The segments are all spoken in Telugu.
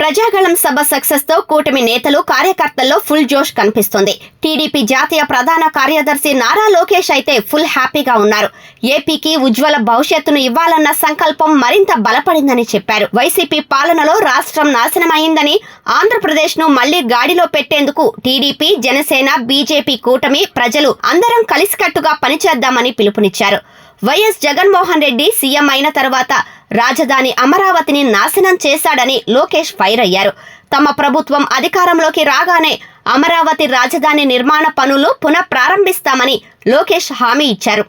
ప్రజాగళం సభ సక్సెస్తో కూటమి నేతలు కార్యకర్తల్లో ఫుల్ జోష్ కనిపిస్తుంది. టీడీపీ జాతీయ ప్రధాన కార్యదర్శి నారా లోకేష్ అయితే ఫుల్ హ్యాపీగా ఉన్నారు. ఏపీకి ఉజ్వల భవిష్యత్తును ఇవ్వాలన్న సంకల్పం మరింత బలపడిందని చెప్పారు. వైసీపీ పాలనలో రాష్ట్రం నాశనమైందని ఆంధ్రప్రదేశ్ను మళ్ళీ గాడిలో పెట్టేందుకు టీడీపీ జనసేన బీజేపీ కూటమి ప్రజలు అందరం కలిసికట్టుగా పనిచేద్దామని పిలుపునిచ్చారు. వైఎస్ జగన్మోహన్ రెడ్డి సీఎం అయిన తర్వాత రాజధాని అమరావతిని నాశనం చేశాడని లోకేష్ ఫైర్ అయ్యారు. తమ ప్రభుత్వం అధికారంలోకి రాగానే అమరావతి రాజధాని నిర్మాణ పనులు పునః ప్రారంభిస్తామని లోకేష్ హామీ ఇచ్చారు.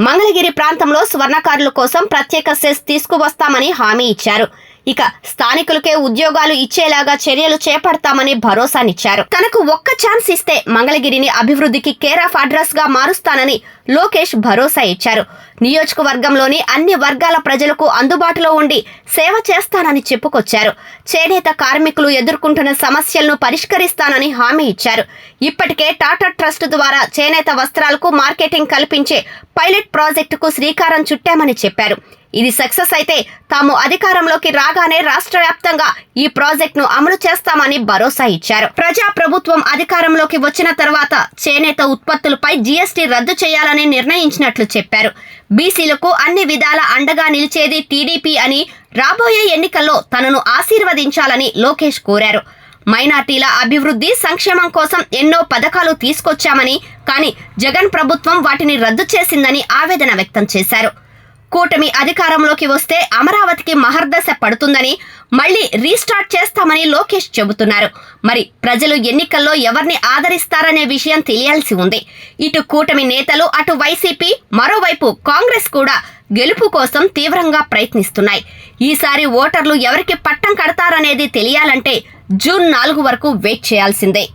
మంగళగిరి ప్రాంతంలో స్వర్ణకారుల కోసం ప్రత్యేక సెస్ తీసుకువస్తామని హామీ ఇచ్చారు. ఇక స్థానికులకే ఉద్యోగాలు ఇచ్చేలాగా చర్యలు చేపడతామని భరోసానిచ్చారు. తనకు ఒక్క ఛాన్స్ ఇస్తే మంగళగిరిని అభివృద్ధికి కేర్ ఆఫ్ అడ్రస్గా మారుస్తానని లోకేష్ భరోసా ఇచ్చారు. నియోజకవర్గంలోని అన్ని వర్గాల ప్రజలకు అందుబాటులో ఉండి సేవ చేస్తానని చెప్పుకొచ్చారు. చేనేత కార్మికులు ఎదుర్కొంటున్న సమస్యలను పరిష్కరిస్తానని హామీ ఇచ్చారు. ఇప్పటికే టాటా ట్రస్ట్ ద్వారా చేనేత వస్త్రాలకు మార్కెటింగ్ కల్పించే పైలట్ ప్రాజెక్టుకు శ్రీకారం చుట్టామని చెప్పారు. ఇది సక్సెస్ అయితే తాము అధికారంలోకి రాగానే రాష్ట్ర వ్యాప్తంగా ఈ ప్రాజెక్టును అమలు చేస్తామని భరోసా ఇచ్చారు. ప్రజా ప్రభుత్వం అధికారంలోకి వచ్చిన తర్వాత చేనేత ఉత్పత్తులపై జీఎస్టీ రద్దు చేయాలని నిర్ణయించినట్లు చెప్పారు. బీసీలకు అన్ని విధాల అండగా నిలిచేది టీడీపీ అని రాబోయే ఎన్నికల్లో తనను ఆశీర్వదించాలని లోకేష్ కోరారు. మైనార్టీల అభివృద్ధి సంక్షేమం కోసం ఎన్నో పథకాలు తీసుకొచ్చామని కానీ జగన్ ప్రభుత్వం వాటిని రద్దు చేసిందని ఆవేదన వ్యక్తం చేశారు. కూటమి అధికారంలోకి వస్తే అమరావతికి మహర్దశ పడుతుందని మళ్ళీ రీస్టార్ట్ చేస్తామని లోకేష్ చెబుతున్నారు. మరి ప్రజలు ఎన్నికల్లో ఎవరిని ఆదరిస్తారనే విషయం తెలియాల్సి ఉంది. ఇటు కూటమి నేతలు అటు వైసీపీ మరోవైపు కాంగ్రెస్ కూడా గెలుపు కోసం తీవ్రంగా ప్రయత్నిస్తున్నాయి. ఈసారి ఓటర్లు ఎవరికి పట్టం కడతారనేది తెలియాలంటే జూన్ నాలుగు వరకు వెయిట్ చేయాల్సిందే.